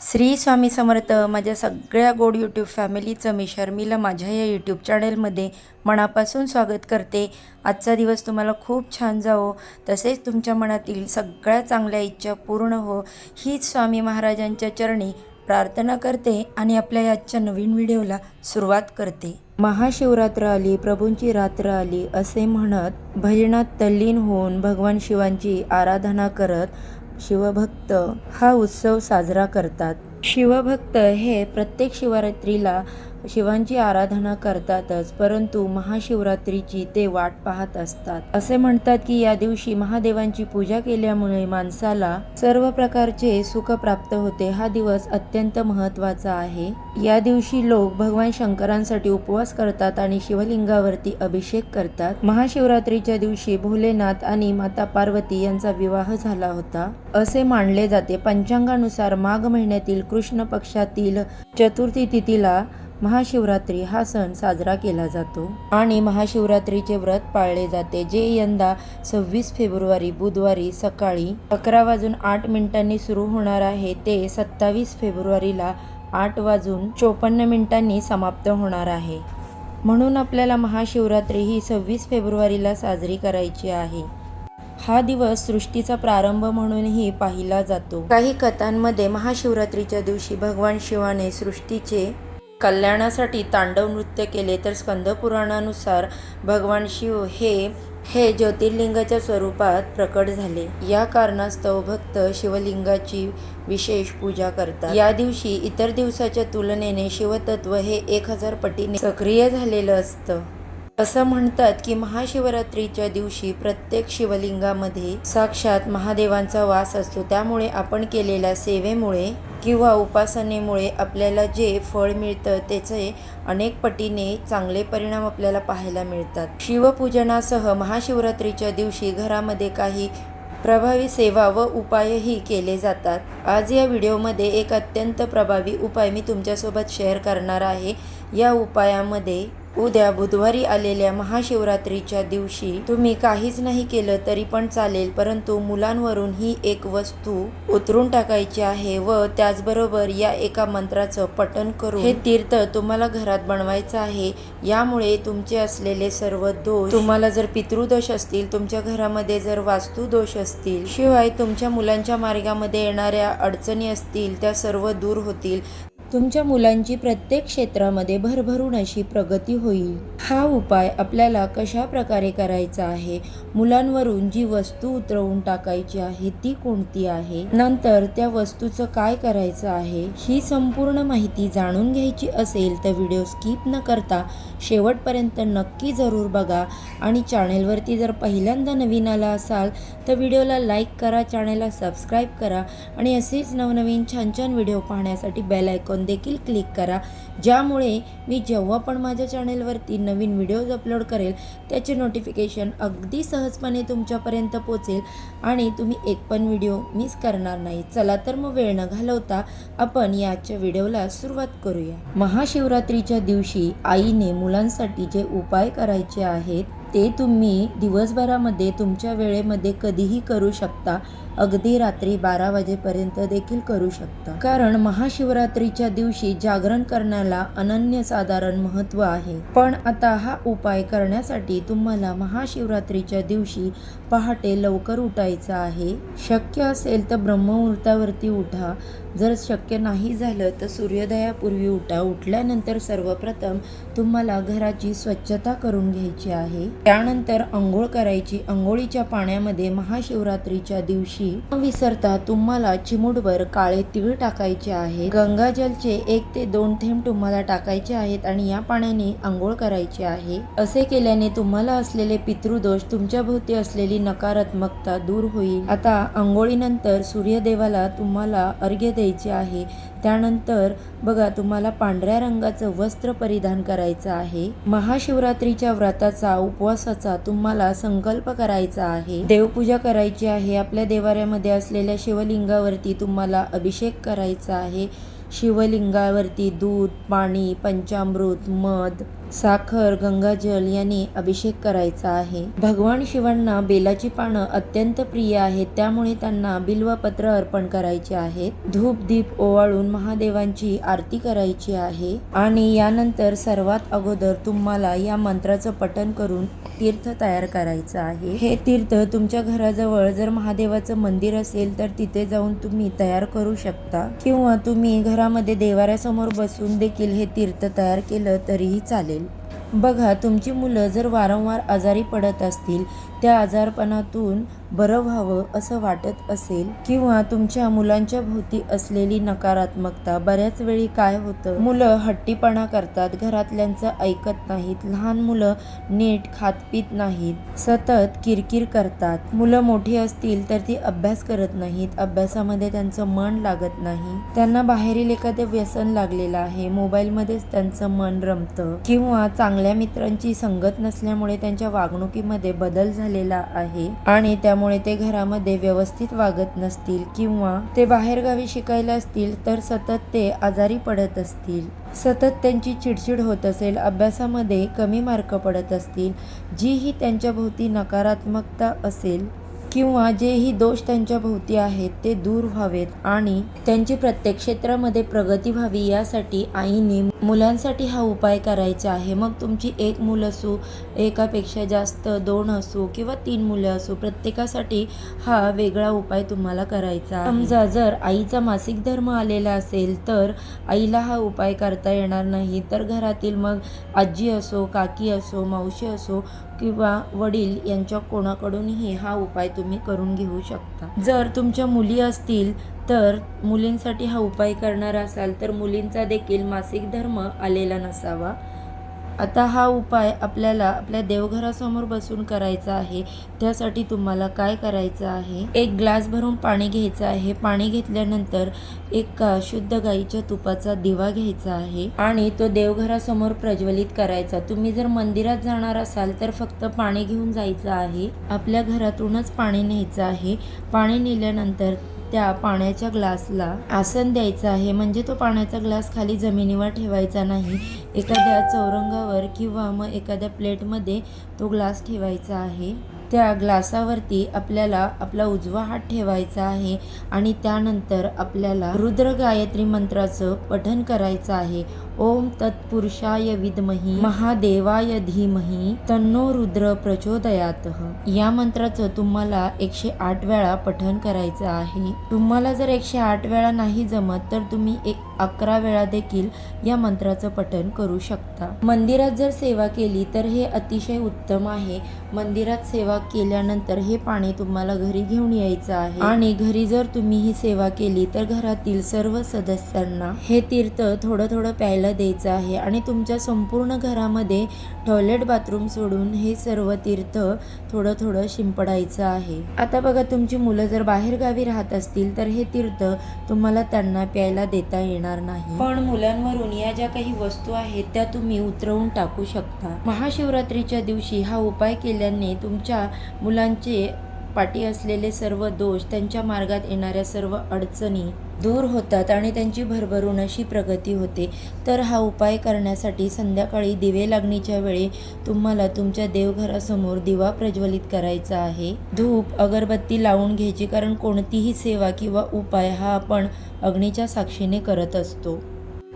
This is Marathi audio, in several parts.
श्री स्वामी समर्थ माझ्या सगळ्या गोड यूट्यूब फॅमिलीचं मी शर्मिला माझ्या या यूट्यूब चॅनेलमध्ये मनापासून स्वागत करते. आजचा दिवस तुम्हाला खूप छान जावो. तसेच तुमच्या मनातील सगळ्या चांगल्या इच्छा पूर्ण हो. हीच स्वामी महाराजांच्या चरणी प्रार्थना करते आणि आपल्या आजच्या नवीन व्हिडिओला सुरुवात करते. महाशिवरात्र आली प्रभूंची रात्र आली असे म्हणत भजनात तल्लीन होऊन भगवान शिवांची आराधना करत शिवभक्त हा उत्सव साजरा करतात. शिवभक्त हे प्रत्येक शिवरात्रीला शिवांची आराधना करतातच परंतु महाशिवरात्रीची ते वाट पाहत असतात. असे म्हणतात की या दिवशी महादेवांची पूजा केल्यामुळे माणसाला सर्व प्रकारचे सुख प्राप्त होते. हा दिवस अत्यंत महत्त्वाचा आहे. या दिवशी लोक भगवान शंकरांसाठी उपवास करतात आणि शिवलिंगावरती अभिषेक करतात. महाशिवरात्रीच्या दिवशी भोलेनाथ आणि माता पार्वती यांचा विवाह झाला होता. असे मानले जाते. पंचांगानुसार माघ महिन्यातील कृष्ण पक्षातील चतुर्थी तिथीला महाशिवरात्री हा सण साजरा केला जातो आणि महाशिवरात्रीचे व्रत पाळले जाते जे यंदा सव्वीस फेब्रुवारी बुधवारी सकाळी अकरा वाजून आठ मिनिटांनी सुरू होणार आहे. ते सत्तावीस फेब्रुवारीला आठ वाजून चोपन्न मिनिटांनी समाप्त होणार आहे. म्हणून आपल्याला महाशिवरात्री ही सव्वीस फेब्रुवारीला साजरी करायची आहे. हा दिवस सृष्टीचा प्रारंभ म्हणूनही पाहिला जातो. काही कथांमध्ये महाशिवरात्रीच्या दिवशी भगवान शिवाने सृष्टीचे कल्याणासाठी तांडव नृत्य केले तर स्कंदपुराणानुसार भगवान शिव हे हे ज्योतिर्लिंगाच्या स्वरूपात प्रकट झाले. या कारणास्तव भक्त शिवलिंगाची विशेष पूजा करतात. या दिवशी इतर दिवसाच्या तुलनेने शिवतत्व हे एक हजार पटीने सक्रिय झालेलं असतं. असं म्हणतात की महाशिवरात्रीच्या दिवशी प्रत्येक शिवलिंगामध्ये साक्षात महादेवांचा वास असतो. त्यामुळे आपण केलेल्या सेवेमुळे किंवा उपासनेमुळे आपल्याला जे फळ मिळतं त्याचे अनेक पटीने चांगले परिणाम आपल्याला पाहायला मिळतात. शिवपूजनासह महाशिवरात्रीच्या दिवशी घरामध्ये काही प्रभावी सेवा व उपायही केले जातात. आज या व्हिडिओमध्ये एक अत्यंत प्रभावी उपाय मी तुमच्यासोबत शेअर करणार आहे. या उपायामध्ये उद्या बुधवारी आलेल्या महाशिवरात्रीच्या दिवशी तुम्ही काहीच नाही केलं तरी पण चालेल परंतु मुलांवरून ही एक वस्तू उतरून टाकायची आहे व त्याचबरोबर या एका मंत्राचं पठण करून हे तीर्थ तुम्हाला घरात बनवायचं आहे. यामुळे तुमचे असलेले सर्व दोष तुम्हाला जर पितृदोष असतील तुमच्या घरामध्ये जर वास्तू दोष असतील शिवाय तुमच्या मुलांच्या मार्गामध्ये येणाऱ्या अडचणी असतील त्या सर्व दूर होतील. तुमच्या मुलांची प्रत्येक क्षेत्रामध्ये भरभरून अशी प्रगती होईल. हा उपाय आपल्याला कशा प्रकारे करायचा आहे? मुलांवरून जी वस्तू उतरवून टाकायची आहे ती कोणती आहे? नंतर त्या वस्तूचं काय करायचं आहे? ही संपूर्ण माहिती जाणून घ्यायची असेल तर व्हिडिओ स्किप न करता शेवटपर्यंत नक्की जरूर बघा. आणि चॅनेलवरती जर पहिल्यांदा नवीन आला असाल तर व्हिडिओला लाईक करा चॅनेलला सबस्क्राईब करा आणि असेच नवनवीन छान छान व्हिडिओ पाहण्यासाठी बेल आयकॉन देखील क्लिक करा. ज्यामुळे मी जेव्हा पण माझ्या चॅनेलवरती नवीन व्हिडिओज अपलोड करेल त्याचे नोटिफिकेशन अगदी सहजपणे तुमच्यापर्यंत पोचेल आणि तुम्ही एक पण व्हिडिओ मिस करणार नाही. चला तर मग वेळ न घालवता आपण याच्या व्हिडिओला सुरुवात करूया. महाशिवरात्रीच्या दिवशी आईने मुलांसाठी जे उपाय करायचे आहेत ते तुम्ही दिवसभरामध्ये तुमच्या वेळेमध्ये कधीही करू शकता. अगदी रात्री बारा वाजेपर्यंत देखील करू शकता. कारण महाशिवरात्रीच्या दिवशी जागरण करण्याला अनन्यसाधारण महत्त्व आहे. पण आता हा उपाय करण्यासाठी तुम्हाला महाशिवरात्रीच्या दिवशी पहाटे लवकर उठायचं आहे. शक्य असेल तर ब्रह्ममुहूर्तावरती उठा. जर शक्य नाही झालं तर सूर्योदयापूर्वी उठा. उठल्यानंतर सर्वप्रथम तुम्हाला घराची स्वच्छता करून घ्यायची आहे. त्यानंतर आंघोळ करायची. आंघोळीच्या पाण्यामध्ये महाशिवरात्रीच्या दिवशी न विसरता तुम्हाला चिमूटभर काळे तीळ टाकायचे आहे. गंगाजलचे एक ते दोन थेंब तुम्हाला टाकायचे आहेत आणि या पाण्याने आंघोळ करायची आहे. असे केल्याने तुम्हाला असलेले पितृदोष तुमच्या भोवती असलेली नकारात्मकता दूर होईल. आता आंघोळीनंतर सूर्यदेवाला तुम्हाला अर्घ्य घ्यायची आहे. त्यानंतर बघा तुम्हाला पांढऱ्या रंगाचं वस्त्र परिधान करायचं आहे. महाशिवरात्रीच्या व्रताचा उपवासाचा तुम्हाला संकल्प करायचा आहे. देवपूजा करायची आहे. आपल्या देवाऱ्यामध्ये असलेल्या शिवलिंगावरती तुम्हाला अभिषेक करायचा आहे. शिवलिंगावरती दूध पाणी पंचामृत मध साखर गंगाजल यांनी अभिषेक करायचा आहे. भगवान शिवांना बेलाची पानं अत्यंत प्रिय आहेत त्यामुळे त्यांना बिल्वपत्र अर्पण करायचे आहेत. धूप दीप ओवाळून महादेवांची आरती करायची आहे. आणि यानंतर सर्वात अगोदर तुम्हाला या मंत्राचं पठण करून तीर्थ तयार करायचं आहे. हे तीर्थ तुमच्या घराजवळ जर महादेवाचं मंदिर असेल तर तिथे जाऊन तुम्ही तयार करू शकता. किंवा तुम्ही घरामध्ये देवाऱ्यासमोर बसून देखील हे तीर्थ तयार केलं तरीही चालेल. बघा तुमची मुलं जर वारंवार आजारी पडत असतील त्या आजारपणातून बरं व्हावं असं वाटत असेल किंवा तुमच्या मुलांच्या भोवती असलेली नकारात्मकता बऱ्याच वेळी काय होतं? मुलं हट्टीपणा करतात घरातल्यांचं ऐकत नाहीत लहान मुलं नीट खात पित नाहीत सतत किरकिर करतात. मुलं मोठी असतील तर ती अभ्यास करत नाहीत अभ्यासामध्ये त्यांचं मन लागत नाही. त्यांना बाहेरील एखादं व्यसन लागलेलं आहे मोबाईलमध्येच त्यांचं मन रमतं किंवा चांगल्या मित्रांची संगत नसल्यामुळे त्यांच्या वागणुकीमध्ये बदल झालेला आहे आणि त्यामुळे ते घरामध्ये व्यवस्थित वागत नसतील किंवा ते बाहेरगावी शिकायला असतील तर सतत ते आजारी पडत असतील. सतत त्यांची चिडचिड होत असेल अभ्यासामध्ये कमी मार्क पडत असतील जीही ही त्यांच्याभोवती नकारात्मकता असेल किंवा जेही दोष त्यांच्या भोवती आहेत ते दूर व्हावेत आणि त्यांची प्रत्येक क्षेत्रामध्ये प्रगती व्हावी यासाठी आईने मुलांसाठी हा उपाय करायचा आहे. मग तुमची एक मुलं असो एकापेक्षा जास्त दोन असो किंवा तीन मुलं असो प्रत्येकासाठी हा वेगळा उपाय तुम्हाला करायचा आहे. समजा जर आईचा मासिक धर्म आलेला असेल तर आईला हा उपाय करता येणार नाही. तर घरातील मग आजी असो काकी असो मावशी असो किंवा वडील यांच्या कोणाकडूनही हा उपाय तुम्ही करून घेऊ शकता. जर तुमच्या मुली असतील तर मुलींसाठी हा उपाय करणार असाल तर मुलींचा देखील मासिक धर्म आलेला नसावा. आता हा उपाय आपल्याला आपल्या देवघरासमोर बसून करायचा आहे. त्यासाठी तुम्हाला काय करायचं आहे? एक ग्लास भरून पाणी घ्यायचं आहे. पाणी घेतल्यानंतर एक शुद्ध गाईच्या तुपाचा दिवा घ्यायचा आहे आणि तो देवघरासमोर प्रज्वलित करायचा. तुम्ही जर मंदिरात जाणार असाल तर फक्त पाणी घेऊन जायचं आहे. आपल्या घरातूनच पाणी न्यायचं आहे. पाणी नेल्यानंतर त्या पाण्याच्या ग्लासला आसन द्यायचं आहे. म्हणजे तो पाण्याचा ग्लास खाली जमिनीवर ठेवायचा नाही. एखाद्या चौरंगावर किंवा मग एखाद्या प्लेटमध्ये तो ग्लास ठेवायचा आहे. त्या ग्लासावरती आपल्याला आपला उजवा हात ठेवायचा आहे आणि त्यानंतर आपल्याला रुद्र गायत्री मंत्राचं पठन करायचं आहे. ओम तत्पुरुषाय विद्मही महादेवाय धीमही तन्नो रुद्र प्रचोदयात. या मंत्राचं तुम्हाला एकशे आठ वेळा पठन करायचं आहे. तुम्हाला जर एकशे आठ वेळा नाही जमत तर तुम्ही एक अकरा वेळा देखील या मंत्राचं पठन करू शकता. मंदिरात जर सेवा केली तर हे अतिशय उत्तम आहे. मंदिरात सेवा केल्यानंतर हे पाणी तुम्हाला घरी घेऊन यायचं आहे. आणि घरी जर तुम्ही ही सेवा केली तर घरातील सर्व सदस्यांना हे तीर्थ थोडं थोडं प्यायला द्यायचं आहे. आणि तुमच्या संपूर्ण घरामध्ये टॉयलेट बाथरूम सोडून हे सर्व तीर्थ थोडं थोडं शिंपडायचं आहे. आता बघा तुमची मुलं जर बाहेर गावी राहत असतील तर हे तीर्थ तुम्हाला त्यांना प्यायला देता येणार नाही. पण मुलांवरून या ज्या काही वस्तू आहेत त्या तुम्ही उतरवून टाकू शकता. महाशिवरात्रीच्या दिवशी हा उपाय केल्याने तुमच्या मुलांचे पाठी असलेले सर्व दोष त्यांच्या मार्गात येणाऱ्या सर्व अडचणी दूर होतात आणि त्यांची भरभरून अशी प्रगती होते. तर हा उपाय करण्यासाठी संध्याकाळी दिवे लागणीच्या वेळी तुम्हाला तुमच्या देवघरासमोर दिवा प्रज्वलित करायचा आहे. धूप अगरबत्ती लावून घ्यायची कारण कोणतीही सेवा किंवा उपाय हा आपण अग्नीच्या साक्षीने करत असतो.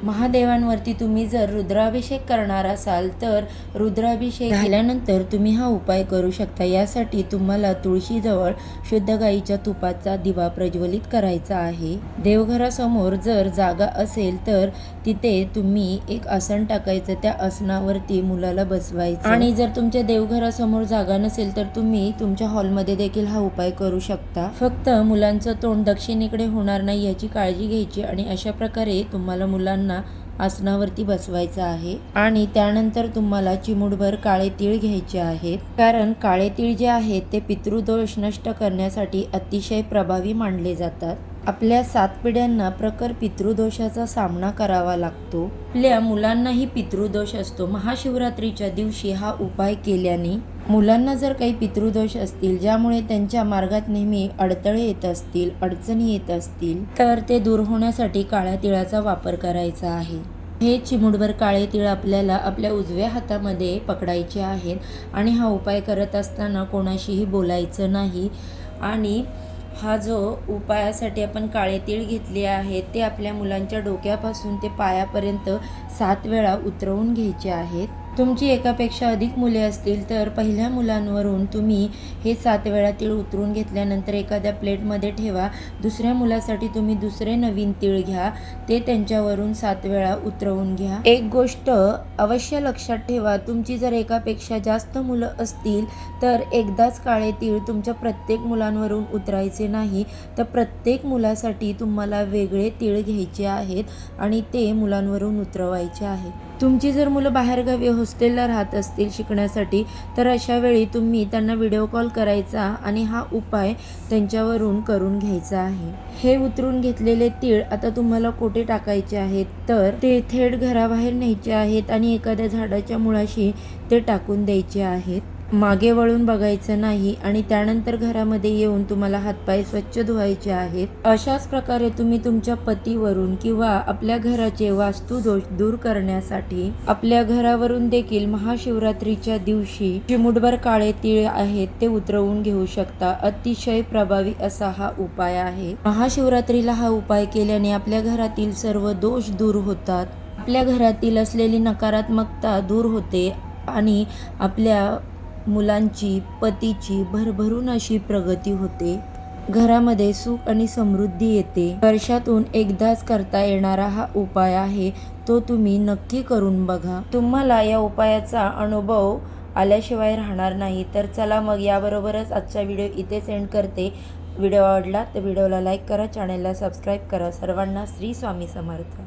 महादेवांवरती तुम्ही जर रुद्राभिषेक करणार असाल तर रुद्राभिषेक झाल्यानंतर तुम्ही हा उपाय करू शकता. यासाठी तुम्हाला तुळशीजवळ शुद्ध गाईच्या तुपाचा दिवा प्रज्वलित करायचा आहे. देवघरासमोर जर जागा असेल तर तिथे तुम्ही एक आसन टाकायचं. त्या आसनावरती मुलाला बसवायचं. आणि जर तुमच्या देवघरासमोर जागा नसेल तर तुम्ही तुमच्या हॉलमध्ये देखील हा उपाय करू शकता. फक्त मुलांचं तोंड दक्षिणेकडे होणार नाही याची काळजी घ्यायची. आणि अशा प्रकारे तुम्हाला मुलांना आसनावरती बसवायचं आहे आणि त्यानंतर तुम्हाला चिमूटभर काळे तीळ घ्यायचे आहेत. कारण काळे तीळ जे आहेत ते पितृदोष नष्ट करण्यासाठी अतिशय प्रभावी मानले जातात. आपल्या सात पिढ्यांना प्रखर पितृदोषाचा सामना करावा लागतो. आपल्या मुलांनाही पितृदोष असतो. महाशिवरात्रीच्या दिवशी हा उपाय केल्याने मुलांना जर काही पितृदोष असतील ज्यामुळे त्यांच्या मार्गात नेहमी अडथळे येत असतील अडचणी येत असतील तर ते दूर होण्यासाठी काळ्या तिळाचा वापर करायचा आहे. हे चिमुडभर काळे तिळ आपल्याला आपल्या उजव्या हातामध्ये पकडायचे आहेत आणि हा उपाय करत असताना कोणाशीही बोलायचं नाही आणि हा जो उपायासाठी आपण काळे तीळ घेतले आहेत ते आपल्या मुलांच्या डोक्यापासून ते पायापर्यंत सात वेळा उतरवून घ्यायचे आहेत. तुमची एकापेक्षा अधिक मुले असतील तर पहिल्या मुलांवरून तुम्ही हे सात वेळा तीळ उतरून घेतल्यानंतर एखाद्या प्लेटमध्ये ठेवा. दुसऱ्या मुलासाठी तुम्ही दुसरे नवीन तीळ घ्या. ते त्यांच्यावरून सात वेळा उतरवून घ्या. एक गोष्ट अवश्य लक्षात ठेवा. तुमची जर एकापेक्षा जास्त मुलं असतील तर एकदाच काळे तीळ तुमच्या प्रत्येक मुलांवरून उतरायचे नाही. तर प्रत्येक मुलासाठी तुम्हाला वेगळे तीळ घ्यायचे आहेत आणि ते मुलांवरून उतरवायचे आहेत. तुमची जर मुलं बाहेरगावी हॉस्टेलला राहत असतील शिकण्यासाठी तर अशा वेळी तुम्ही त्यांना व्हिडिओ कॉल करायचा आणि हा उपाय त्यांच्यावरून करून घ्यायचा आहे. हे उतरून घेतलेले तीळ आता तुम्हाला कोठे टाकायचे आहेत? तर ते थेट घराबाहेर न्यायचे आहेत आणि एखाद्या झाडाच्या मुळाशी ते टाकून द्यायचे आहेत. मागे वळून बघायचं नाही आणि त्यानंतर घरामध्ये येऊन तुम्हाला हातपाय स्वच्छ धुवायचे आहेत अशाच प्रकारे तुम्ही तुमच्या पतीवरून किंवा आपल्या घराचे वास्तू दोष दूर करण्यासाठी आपल्या घरावरून देखील महाशिवरात्रीच्या दिवशी चिमुटभर काळे तीळ आहेत ते उतरवून घेऊ शकता. अतिशय प्रभावी असा हा उपाय आहे. महाशिवरात्रीला हा उपाय केल्याने आपल्या घरातील सर्व दोष दूर होतात. आपल्या घरातील असलेली नकारात्मकता दूर होते आणि आपल्या मुलांची पतीची भरभरून अशी प्रगती होते. घरामध्ये सुख आणि समृद्धी येते. वर्षातून एकदाच करता येणारा हा उपाय आहे तो तुम्ही नक्की करून बघा. तुम्हाला या उपायाचा अनुभव आल्याशिवाय राहणार नाही. तर चला मग याबरोबरच आजचा व्हिडिओ इथे सेंड करते. व्हिडिओ आवडला तर व्हिडिओला लाईक करा चॅनलला सबस्क्राईब करा. सर्वांना श्री स्वामी समर्थ.